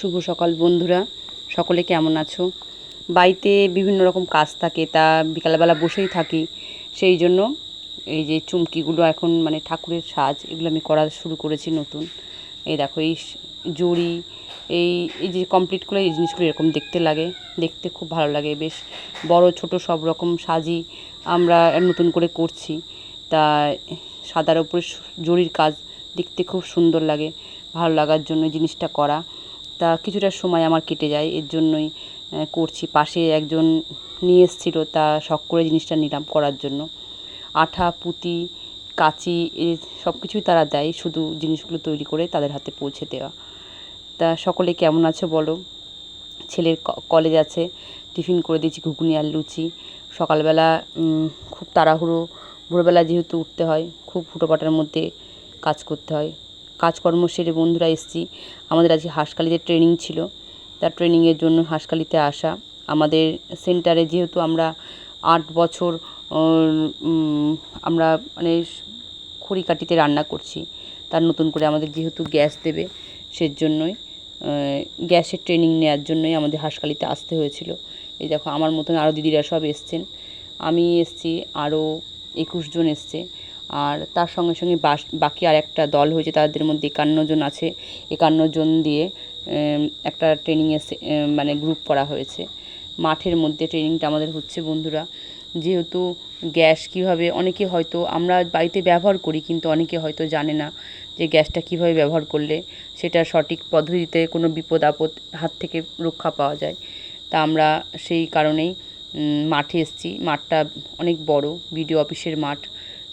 শুভ সকাল বন্ধুরা। সকলে কেমন আছো? বাড়িতে বিভিন্ন রকম কাজ থাকে, তা বিকালবেলা বসেই থাকি। সেই জন্য এই যে চুমকিগুলো এখন মানে ঠাকুরের সাজ, এগুলো আমি করা শুরু করেছি নতুন। এই দেখো, এই জড়ি, এই এই যে কমপ্লিট করে এই জিনিসগুলো এরকম দেখতে লাগে। দেখতে খুব ভালো লাগে, বেশ বড়, ছোট সব রকম সাজি আমরা নতুন করে করছি। তা সাদার উপরে সু- জরির কাজ দেখতে খুব সুন্দর লাগে, ভালো লাগার জন্য জিনিসটা করা। তা কিছুটা সময় আমার কেটে যায়, এর জন্যই করছি। পাশে একজন নিয়ে এসেছিল, তা শখ করে জিনিসটা নিলাম করার জন্য। আঠা, পুঁতি, কাঁচি, এ সব কিছুই তারা দেয়, শুধু জিনিসগুলো তৈরি করে তাদের হাতে পৌঁছে দেওয়া। তা সকলে কেমন আছো বলো? ছেলের কলেজ আছে, টিফিন করে দিয়েছি ঘুগনি আর লুচি। সকালবেলা খুব তাড়াহুড়ো, ভোরবেলা যেহেতু উঠতে হয়, খুব ফুটোপাটার মধ্যে কাজ করতে হয়। কাজকর্ম সেরে বন্ধুরা এসেছি। আমাদের আজকে হাঁসকালিতে ট্রেনিং ছিল। তার ট্রেনিংয়ের জন্য হাঁসকালিতে আসা। আমাদের সেন্টারে যেহেতু আমরা আট বছর আমরা মানে খড়িকাঠিতে রান্না করছি, তার নতুন করে আমাদের যেহেতু গ্যাস দেবে সেজন্যই গ্যাসের ট্রেনিং নেওয়ার জন্যই আমাদের হাঁসকালিতে আসতে হয়েছিল। এই দেখো, আমার মতন আরও দিদিরা সব এসছেন। আমি এসছি আরও একুশ জন এসছে। আর তার সঙ্গে সঙ্গে বাকি আর একটা দল হয়েছে, তাদের মধ্যে একান্ন জন আছে। একান্ন জন দিয়ে একটা ট্রেনিংয়ে মানে গ্রুপ করা হয়েছে। মাঠের মধ্যে ট্রেনিংটা আমাদের হচ্ছে, বন্ধুরা। যেহেতু গ্যাস কীভাবে, অনেকে হয়তো, আমরা বাড়িতে ব্যবহার করি, কিন্তু অনেকে হয়তো জানে না যে গ্যাসটা কীভাবে ব্যবহার করলে সেটা সঠিক পদ্ধতিতে কোনো বিপদ আপদ হাত থেকে রক্ষা পাওয়া যায়। তা আমরা সেই কারণেই মাঠে এসেছি। মাঠটা অনেক বড়, বিডিও অফিসের মাঠ।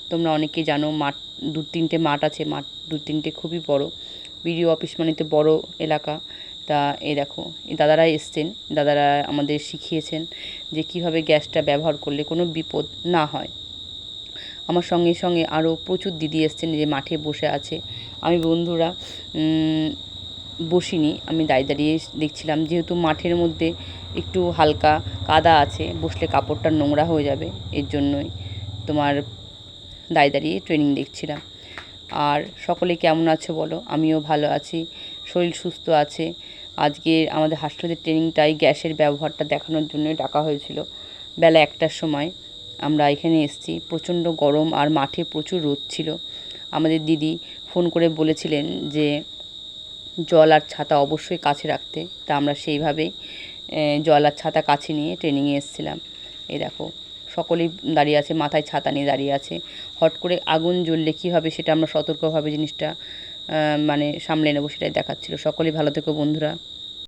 তোমরা অনেকে জানো মাঠ, দু তিনটে মাঠ আছে, মাঠ দু তিনটে খুবই বড়। বিডিও অফিস মানে তো বড় এলাকা। তা এ দেখো দাদারা এসছেন, দাদারা আমাদের শিখিয়েছেন যে কীভাবে গ্যাসটা ব্যবহার করলে কোনো বিপদ না হয়। আমার সঙ্গে সঙ্গে আরও প্রচুর দিদি এসছেন যে মাঠে বসে আছে। আমি বন্ধুরা বসিনি, আমি দাঁড়িয়ে দাঁড়িয়ে দেখছিলাম। যেহেতু মাঠের মধ্যে একটু হালকা কাদা আছে, বসলে কাপড়টা নোংরা হয়ে যাবে, এর জন্যই তোমার দাঁড়িয়ে দাঁড়িয়ে ট্রেনিং দেখছিলাম। আর সকলে কেমন আছো বলো? আমিও ভালো আছি, শরীর সুস্থ আছে। আজকে আমাদের হাসপাতালের ট্রেনিংটাই গ্যাসের ব্যবহারটা দেখানোর জন্যই ডাকা হয়েছিল। বেলা একটার সময় আমরা এখানে এসেছি। প্রচণ্ড গরম আর মাঠে প্রচুর রোদ ছিল। আমাদের দিদি ফোন করে বলেছিলেন যে, জল আর ছাতা অবশ্যই কাছে রাখতে। তা আমরা সেইভাবেই জল আর ছাতা কাছে নিয়ে ট্রেনিংয়ে এসেছিলাম। এই দেখো সকলেই দাঁড়িয়ে আছে, মাথায় ছাতা নিয়ে দাঁড়িয়ে আছে। হট করে আগুন জ্বললে কী হবে সেটা আমরা সতর্কভাবে জিনিসটা মানে সামলে নেব সেটাই দেখাচ্ছিল। সকলেই ভালো থেকো বন্ধুরা।